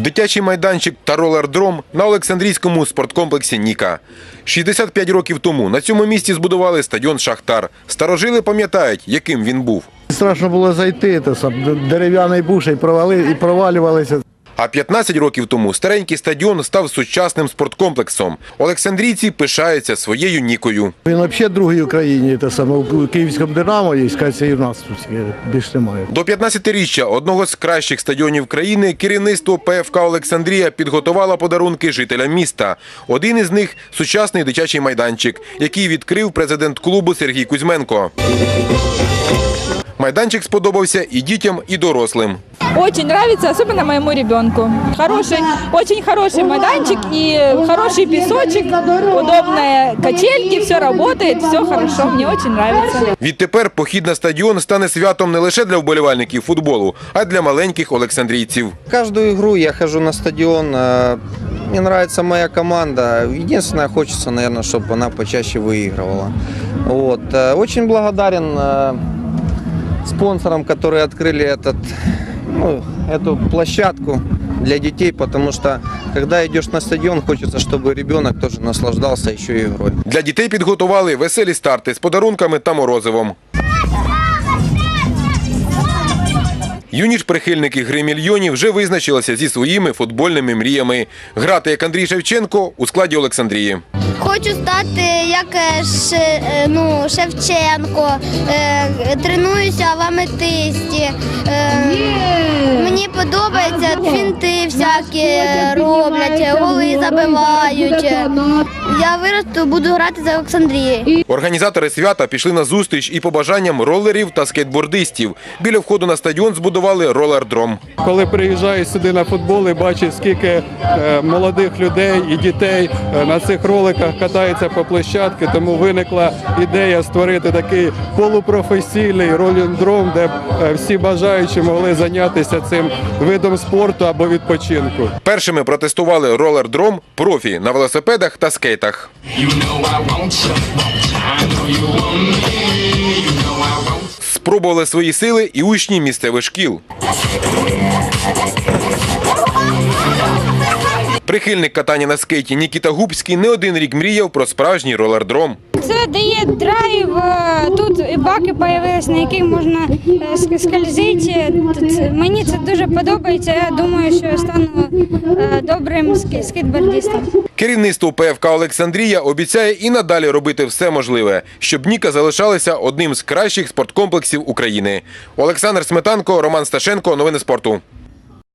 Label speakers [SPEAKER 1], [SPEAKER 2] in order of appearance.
[SPEAKER 1] Дитячий майданчик та ролердром на Олександрійському спорткомплексі Ніка. 65 років тому на цьому місці збудували стадіон Шахтар. Старожили пам'ятають, яким він був.
[SPEAKER 2] Страшно було зайти, дерев'яний провали і провалювалися.
[SPEAKER 1] А 15 років тому старенький стадіон став сучасним спорткомплексом. Олександрійці пишаються своєю нікою.
[SPEAKER 2] Він взагалі другий в Україні, те саме у Київському Динамо є, скажеться, і в нас тут більш немає.
[SPEAKER 1] До 15-річчя одного з кращих стадіонів країни керівництво ПФК Олександрія підготувало подарунки жителям міста. Один із них сучасний дитячий майданчик, який відкрив президент клубу Сергій Кузьменко. Майданчик сподобався і дітям, і дорослим.
[SPEAKER 3] Очень нравится, особенно моему ребенку. Хороший, очень хороший майданчик и хороший песочек, удобные качельки, все работает, все хорошо, мне очень нравится.
[SPEAKER 1] Відтепер похід на стадіон стане святом не лише для вболівальників футболу, а й для маленьких олександрійців.
[SPEAKER 4] Каждую игру я хожу на стадион. э, Мне нравится моя команда. Единственное, хочется, наверное, чтобы она почаще выигрывала. Вот. э, Очень благодарен э, спонсорам, которые открыли этот, ну, эту площадку для детей, потому что когда идешь на стадион, хочется, чтобы ребенок тоже наслаждался еще и игрой.
[SPEAKER 1] Для дітей підготували веселі старти з подарунками та морозивом. Юні ж прихильники гри мільйонів вже визначилися зі своїми футбольними мріями. Грати як Андрій Шевченко у складі Олександрії.
[SPEAKER 5] Хочу стати як е, е, ну, Шевченко, е, тренуюся в аметисті. Мені подобається фінти всякі роблять, голи забивають. Я виросту, буду грати за Олександрією.
[SPEAKER 1] Організатори свята пішли на зустріч і побажанням ролерів та скейтбордистів. Біля входу на стадіон збудували ролердром.
[SPEAKER 6] коли приїжджають сюди на футбол і бачать, скільки молодих людей і дітей на цих роликах катаються по площадці, тому виникла ідея створити такий полупрофесійний роліндром, де е, всі бажаючі могли зайнятися цим видом спорту або відпочинку.
[SPEAKER 1] Першими протестували ролердром профі на велосипедах та скейтах. Спробували свої сили і учні місцевих шкіл. Прихильник катання на скейті Нікіта Губський не один рік мріяв про справжній ролердром.
[SPEAKER 7] Це дає драйв. е, Тут і баки з'явилися, на яких можна е, скользити. Мені це дуже подобається. Я думаю, що я стану е, добрим скейтбордистом.
[SPEAKER 1] Керівництво ПФК Олександрія обіцяє і надалі робити все можливе, щоб Ніка залишалася одним з кращих спорткомплексів України. Олександр Сметанко, Роман Сташенко. Новини спорту.